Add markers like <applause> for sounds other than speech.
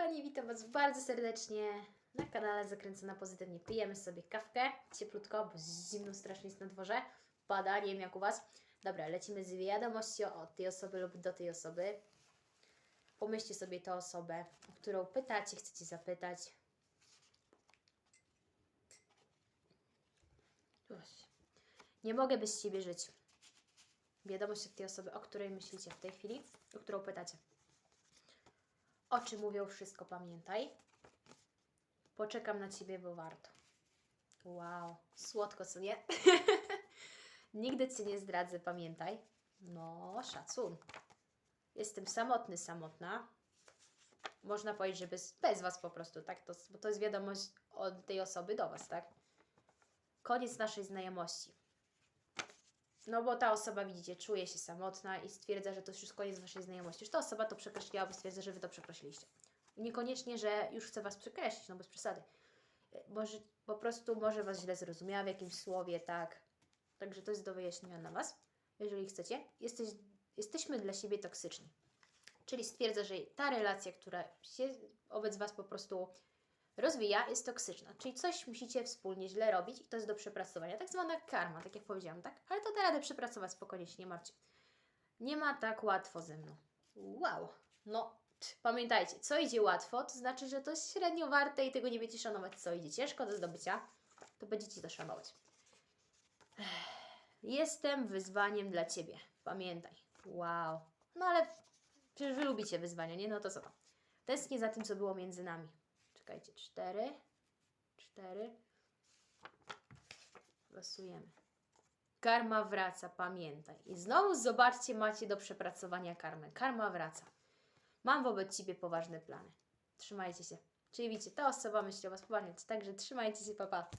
kochani, witam Was bardzo serdecznie na kanale Zakręcona Pozytywnie. Pijemy sobie kawkę, cieplutko, bo zimno strasznie jest na dworze. Pada, nie wiem jak u Was. Dobra, lecimy z wiadomością od tej osoby lub do tej osoby. Pomyślcie sobie tę osobę, o którą pytacie, chcecie zapytać. Nie mogę bez Ciebie żyć. Wiadomość od tej osoby, o której myślicie w tej chwili, o którą pytacie. Oczy mówią wszystko, pamiętaj. Poczekam na ciebie, bo warto. Wow, słodko, co nie? <laughs> Nigdy cię nie zdradzę, pamiętaj. No, szacun. Jestem samotny, samotna. Można powiedzieć, że bez, bez was po prostu, tak? To, bo to jest wiadomość od tej osoby do was, tak? Koniec naszej znajomości. No bo ta osoba, widzicie, czuje się samotna i stwierdza, że to już koniec waszej znajomości. Już ta osoba to przekreśliła, bo stwierdza, że wy to przekreśliliście. Niekoniecznie, że już chce was przekreślić, no bez przesady. E, Może po prostu może was źle zrozumiała w jakimś słowie, tak. Także to jest do wyjaśnienia na was. Jeżeli chcecie, jesteś, jesteśmy dla siebie toksyczni. Czyli stwierdza, że ta relacja, która się wobec was po prostu rozwija, jest toksyczna. Czyli coś musicie wspólnie źle robić i to jest do przepracowania. Tak zwana karma, tak jak powiedziałam, tak? Ale to da radę przepracować, spokojnie się nie martwcie. Nie ma tak łatwo ze mną. Wow. No, pamiętajcie, co idzie łatwo, to znaczy, że to jest średnio warte i tego nie będziecie szanować. Co idzie ciężko do zdobycia, to będziecie to szanować. Jestem wyzwaniem dla Ciebie. Pamiętaj. Wow. No ale przecież Wy lubicie wyzwania, nie? No to co tam? Tęsknię za tym, co było między nami. Czekajcie, cztery, cztery. Losujemy. Karma wraca, pamiętaj. I znowu zobaczcie, macie do przepracowania karmę. Karma wraca. Mam wobec Ciebie poważne plany. Trzymajcie się. Czyli widzicie, ta osoba myśli o Was poważnie, także trzymajcie się, papa. Pa.